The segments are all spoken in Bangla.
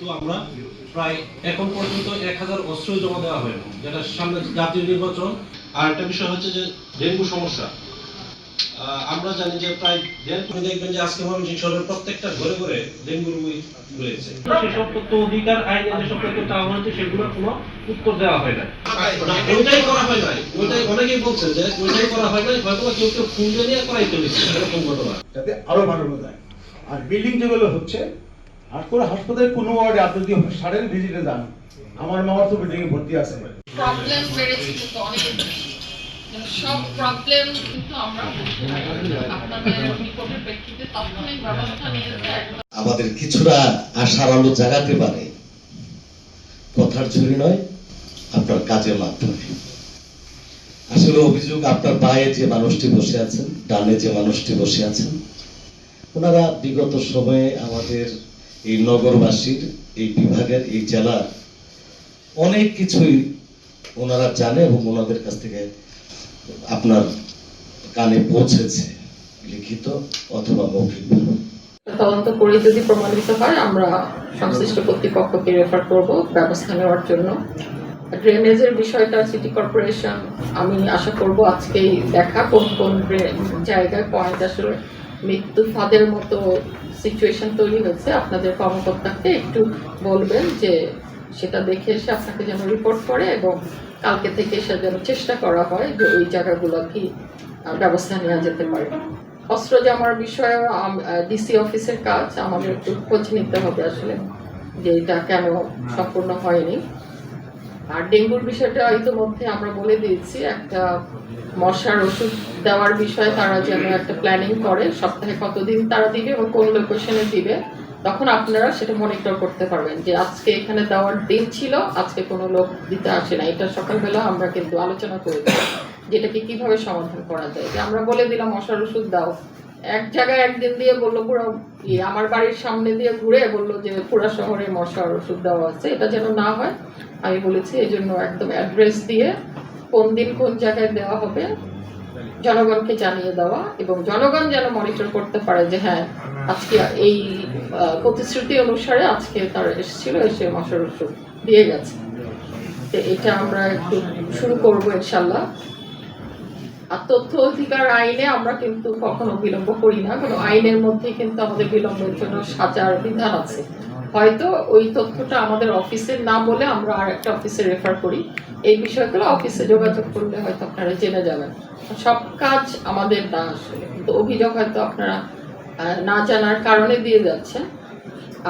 তো আমরা প্রায় এখন পর্যন্ত এক হাজার অস্ত্র জমা দেওয়া হয়নি যেটা সামনে জাতীয় নির্বাচন। আর একটা বিষয় হচ্ছে যে ডেঙ্গু সমস্যা। আমরা জানি যে প্রায় দেড় দেখবেন যে আজকে ময়মনসিংহ শহরের প্রত্যেকটা ঘরে ঘরে ডেঙ্গু রোগী রয়েছে। সেসব তথ্য অধিকার আইনে যেসব তথ্য চাওয়া হয়েছে সেগুলোর কোনো উত্তর দেওয়া হয় না ওইটাই করা হয় নাই। ওইটাই অনেকেই বলছে যে ওইটাই করা হয় নাই হয়তো কেউ কেউ ফোন দিয়ে করাই চলেছে এরকম ঘটনা। যাতে আরও বাড়ানো যায়। আর বিল্ডিং যেগুলো হচ্ছে আর করে হাসপাতালে কোনো ওয়ার্ডে আপনি যদি সারের ভিজিটে যান আমার মামা তো বিল্ডিং এ ভর্তি আছে। প্রবলেম বেড়েছে কিন্তু অনেক সব প্রবলেম কিন্তু আমরা আপনাদের রিপোর্টের প্রেক্ষিতে তাৎক্ষণিক ব্যবস্থা নিয়েছে আমাদের কিছুটা আশার আলো জাগাতে পারে। কথার ঝুড়ি নয় আপনার কাজের মাধ্যমে। আসলে অভিযোগ আপনার পায়ে যে মানুষটি বসে আছেন ডানে যে মানুষটি বসে আছেন ওনারা বিগত সময়ে আমাদের এই নগরবাসীর, এই বিভাগের, এই জেলার অনেক কিছুই ওনারা জানে এবং ওনাদের কাছ থেকে আপনার কানে পৌঁছেছে, লিখিত অথবা মৌখিকভাবে তদন্ত করে যদি প্রমাণিত হয়, আমরা সংশ্লিষ্ট কর্তৃপক্ষকে রেফার করব ব্যবস্থা নেওয়ার জন্য। ড্রেনেজের বিষয়টা সিটি কর্পোরেশন আমি আশা করব আজকেই দেখা কোন কোন জায়গায় পয়েন্ট আসলে মৃত্যু ফাঁদের মতো সিচুয়েশন তৈরি হয়েছে আপনাদের কর্মকর্তাকে একটু বলবেন যে সেটা দেখে এসে আপনাকে যেন রিপোর্ট করে এবং কালকে থেকে সে যেন চেষ্টা করা হয় যে ওই জায়গাগুলো কি ব্যবস্থা নেওয়া যেতে পারে। অস্ত্র জমার বিষয়ে ডিসি অফিসের কাজ আমাদের একটু খোঁজ নিতে হবে আসলে যে এটা কেন সম্পূর্ণ হয়নি। আর ডেঙ্গুর বিষয়টা ইতিমধ্যে আমরা বলে দিয়েছি, একটা মশার ওষুধ দেওয়ার বিষয়ে তারা যেন একটা প্ল্যানিং করে, সপ্তাহে কতদিন তারা দিবে এবং কোন লোকেশনে দিবে, তখন আপনারা সেটা মনিটর করতে পারবেন যে আজকে এখানে দেওয়ার দিন ছিল, আজকে কোনো লোক দিতে আসে না এটা সকালবেলা আমরা কিন্তু আলোচনা করেছি যেটাকে কীভাবে সমাধান করা যায়। যে আমরা বলে দিলাম, মশার ওষুধ দাও। এক জায়গায় একদিন দিয়ে বলল, পুরো আমার বাড়ির সামনে দিয়ে ঘুরে বলল যে পুরা শহরে মশার ওষুধ দেওয়া আছে, এটা যেন না হয়। আমি বলেছি, এই জন্য একদম অ্যাড্রেস দিয়ে কোন দিন কোন জায়গায় দেওয়া হবে, জনগণকে জানিয়ে দেওয়া এবং জনগণ যেন মনিটর করতে পারে যে হ্যাঁ আজকে এই প্রতিশ্রুতি অনুসারে আজকে তার এসেছিল, এসে মশার ওষুধ দিয়ে গেছে। এটা আমরা একটু শুরু করব ইনশাল্লাহ। আর তথ্য অধিকার আইনে আমরা কিন্তু কখনো বিলম্ব করি না। কারণ আইনের মধ্যে কিন্তু আমাদের বিলম্বের জন্য সাজার বিধান আছে। হয়তো ওই তথ্যটা আমাদের অফিসে না বলে আমরা আর একটা অফিসে রেফার করি। এই বিষয়গুলো অফিসে যোগাযোগ করলে হয়তো আপনারা জেনে যাবেন। সব কাজ আমাদের না আসলে। কিন্তু অভিযোগ হয়তো আপনারা না জানার কারণে দিয়ে যাচ্ছেন।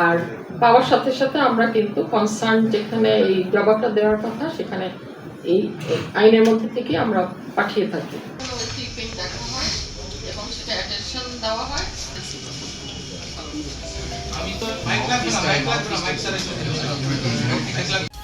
আর পাওয়ার সাথে সাথে আমরা কিন্তু কনসার্ন যেখানে এই জবাবটা দেওয়ার কথা, সেখানে এই আইনের মধ্যে থেকে আমরা পাঠিয়ে থাকি হয় হয় আমি তো মাইক লাগবে না মাইক লাগবে না মাইক ছাড়াই চলে যাবে।